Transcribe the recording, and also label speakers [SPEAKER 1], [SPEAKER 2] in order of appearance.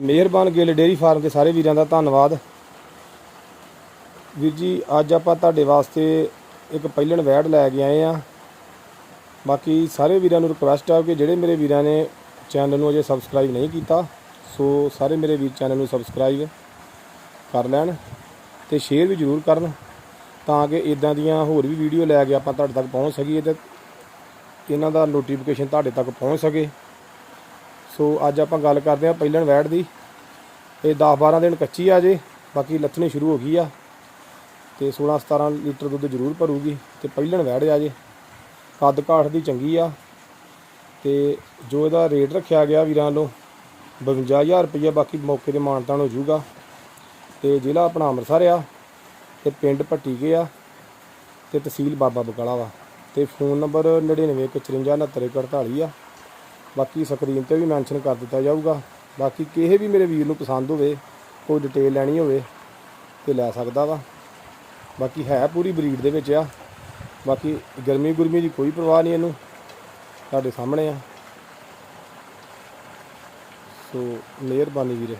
[SPEAKER 1] ਮਿਹਰਬਾਨ Gill dairy farm ਦੇ ਸਾਰੇ ਵੀਰਾਂ ਦਾ ਧੰਨਵਾਦ। ਵੀਰ ਜੀ, ਅੱਜ ਆਪਾਂ ਤੁਹਾਡੇ ਵਾਸਤੇ ਇੱਕ ਪਹਿਲਣ ਵੈੜ ਲੈ ਕੇ ਆਏ ਆ। ਬਾਕੀ ਸਾਰੇ ਵੀਰਾਂ ਨੂੰ ਰਿਕੁਐਸਟ ਆ ਕਿ ਜਿਹੜੇ ਮੇਰੇ ਵੀਰਾਂ ਨੇ ਚੈਨਲ ਨੂੰ ਅਜੇ ਸਬਸਕ੍ਰਾਈਬ ਨਹੀਂ ਕੀਤਾ, ਸੋ ਸਾਰੇ ਮੇਰੇ ਵੀਰ ਚੈਨਲ ਨੂੰ ਸਬਸਕ੍ਰਾਈਬ ਕਰ ਲੈਣ ਤੇ ਸ਼ੇਅਰ ਵੀ ਜ਼ਰੂਰ ਕਰਨ ਤਾਂ ਕਿ ਇਦਾਂ ਦੀਆਂ ਹੋਰ ਵੀ ਵੀਡੀਓ ਲੈ ਕੇ ਆਪਾਂ ਤੁਹਾਡੇ ਤੱਕ ਪਹੁੰਚ ਸਕੀਏ ਤੇ ਇਹਨਾਂ ਦਾ ਨੋਟੀਫਿਕੇਸ਼ਨ ਤੁਹਾਡੇ ਤੱਕ ਪਹੁੰਚ ਸਕੇ। ਸੋ ਅੱਜ ਆਪਾਂ ਗੱਲ ਕਰਦੇ ਹਾਂ ਪਹਿਲਣ ਵੈੜ ਦੀ ਇਹ 10 12 ਦਿਨ ਕੱਚੀ ਆ ਜੇ, ਬਾਕੀ ਲੱਥਣੀ ਸ਼ੁਰੂ ਹੋ ਗਈ ਆ ਤੇ 16 17 ਲੀਟਰ ਦੁੱਧ ਜ਼ਰੂਰ ਭਰੂਗੀ ਤੇ ਪਹਿਲਣ ਵੈੜ ਆ ਜੇ। ਕੱਦ ਕਾਠ ਦੀ ਚੰਗੀ ਆ ਤੇ ਜੋ ਇਹਦਾ ਰੇਟ ਰੱਖਿਆ ਗਿਆ ਵੀਰਾਂ ਵੱਲੋਂ 52000 ਰੁਪਈਆ, ਬਾਕੀ ਮੌਕੇ ਤੇ ਮਾਨਤਾਨ ਹੋ ਜਾਊਗਾ। ਤੇ ਜ਼ਿਲ੍ਹਾ ਆਪਣਾ ਅੰਮ੍ਰਿਤਸਰ ਆ ਤੇ ਪਿੰਡ ਭੱਟੀਕੇ ਆ ਤੇ ਤਹਿਸੀਲ ਬਾਬਾ ਬਕਾਲਾ ਵਾ। ਤੇ ਫੋਨ ਨੰਬਰ 9915599148 ਆ। ਬਾਕੀ ਸਕਰੀਨ ਤੇ ਵੀ ਮੈਂਸ਼ਨ ਕਰ ਦਿੱਤਾ ਜਾਊਗਾ। ਬਾਕੀ ਕਿਸੇ ਵੀ ਮੇਰੇ ਵੀਰ ਨੂੰ ਪਸੰਦ ਹੋਵੇ, ਕੋਈ ਡਿਟੇਲ ਲੈਣੀ ਹੋਵੇ ਤੇ ਲੈ ਸਕਦਾ ਵਾ। ਬਾਕੀ ਹੈ ਪੂਰੀ ਬਰੀਡ ਦੇ ਵਿੱਚ ਆ। ਬਾਕੀ ਗਰਮੀ ਗੁਰਮੀ ਦੀ ਕੋਈ ਪਰਵਾਹ ਨਹੀਂ ਇਹਨੂੰ। ਤੁਹਾਡੇ ਸਾਹਮਣੇ ਆ। ਸੋ ਮਿਹਰਬਾਨੀ ਵੀਰੇ।